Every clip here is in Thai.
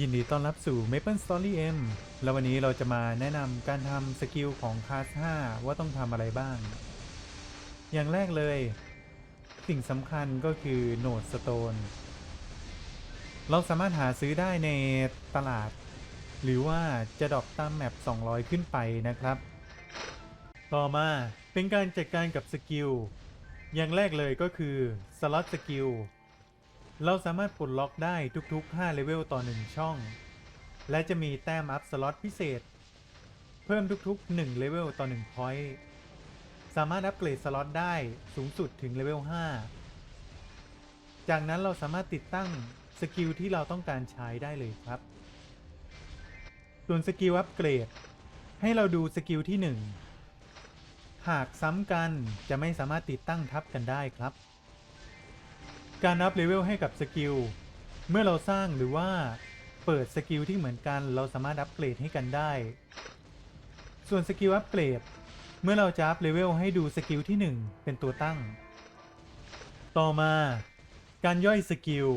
ยินดีต้อนรับสู่ Maple Story M แล้ววันนี้เราจะมาแนะนำการทำสกิลของคลาส 5 ว่าต้องทำอะไรบ้าง อย่างแรกเลย สิ่งสำคัญก็คือโนดสโตนเราสามารถหาซื้อได้ในตลาด หรือว่าจะดรอปตามแมป 200 ขึ้นไปนะครับ ต่อมาเป็นการจัดการกับสกิล อย่างแรกเลยก็คือสล็อตสกิล เราสามารถปลดล็อกได้ทุกๆ 5 เลเวลต่อ 1 ช่อง และจะมีแต้มอัพสล็อตพิเศษ เพิ่มทุกๆ 1 เลเวลต่อ1พอยต์สามารถอัปเกรดสล็อตได้สูงสุดถึงเลเวล 5 จากนั้นเราสามารถติดตั้งสกิลที่เราต้องการใช้ได้เลยครับ ส่วนสกิลอัปเกรด ให้เราดูสกิลที่ 1 หากซ้ำกันจะไม่สามารถติดตั้งทับกันได้ครับ การอัพเลเวลให้กับสกิล เมื่อเราสร้างหรือว่าเปิดสกิลที่เหมือนกัน เราสามารถอัปเกรดให้กันได้ ส่วนสกิลอัปเกรด เมื่อเราจะอัพเลเวลให้ดูสกิลที่ 1 เป็นตัวตั้ง ต่อมา การย่อยสกิล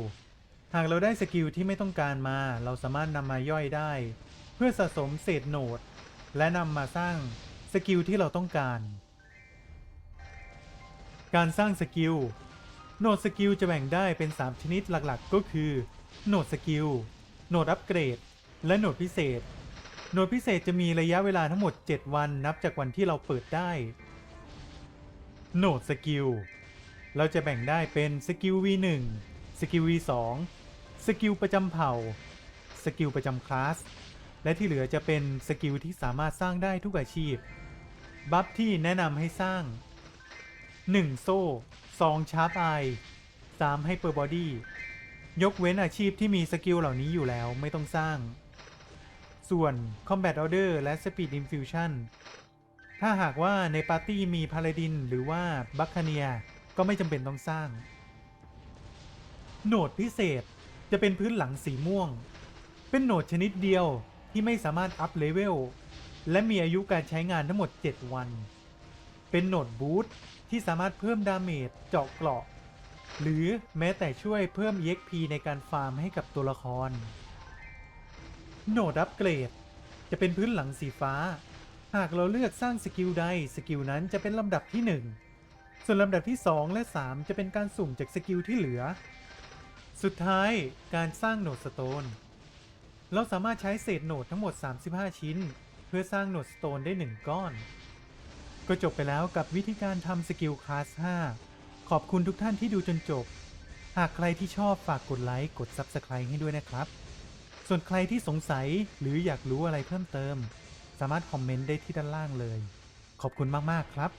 หากเราได้สกิลที่ไม่ต้องการมา เราสามารถนำมาย่อยได้ เพื่อสะสมเศษโหนด และนำมาสร้างสกิลที่เราต้องการ การสร้างสกิล โหนดสกิลจะแบ่งได้เป็น 3 ชนิดหลักๆ ก็คือ โหนดสกิล โหนดอัปเกรด และโหนดพิเศษ โหนดพิเศษจะมีระยะเวลาทั้งหมด 7 วันนับจากวันที่เราเปิดได้ โหนดสกิล เราจะแบ่งได้เป็นสกิล V1 สกิล V2 สกิลประจำเผ่า สกิลประจำคลาส และที่เหลือจะเป็นสกิลที่สามารถสร้างได้ทุกอาชีพ บัฟที่แนะนำให้สร้าง 1 โซ่ 2ชาร์ปไอ3ไฮเปอร์บอดี้ยกเว้นอาชีพที่มีสกิลเหล่านี้อยู่แล้วไม่ต้องสร้าง ส่วน Combat Order และ Speed Infusion ถ้าหากว่าในปาร์ตี้มีพาล a ดินหรือว่าบัคคเนียก็ไม่จำเป็นต้องสร้าง โหนดพิเศษจะเป็นพื้นหลังสีม่วง เป็นโหนดชนิดเดียวที่ไม่สามารถอัพเลเวล และมีอายุการใช้งานทั้งหมด 7 วัน เป็นโหนดบูท ที่สามารถเพิ่มดาเมจเจาะเกราะ หรือแม้แต่ช่วยเพิ่ม EXP ในการฟาร์มให้กับตัวละคร โหนดอัปเกรด จะเป็นพื้นหลังสีฟ้า หากเราเลือกสร้างสกิลใดสกิลนั้นจะเป็นลำดับที่ 1 ส่วนลำดับที่ 2 และ 3 จะเป็นการสุ่มจากสกิลที่เหลือ สุดท้ายการสร้างโหนดสโตน เราสามารถใช้เศษโหนดทั้งหมด 35 ชิ้น เพื่อสร้างโหนดสโตนได้ 1 ก้อน ก็จบไปแล้วกับวิธีการทำสกิลคลาส 5 ขอบคุณทุกท่านที่ดูจนจบ หากใครที่ชอบฝากกดไลค์ กด Subscribe ให้ด้วยนะครับ ส่วนใครที่สงสัยหรืออยากรู้อะไรเพิ่มเติม สามารถคอมเมนต์ได้ที่ด้านล่างเลย ขอบคุณมาก ๆ ครับ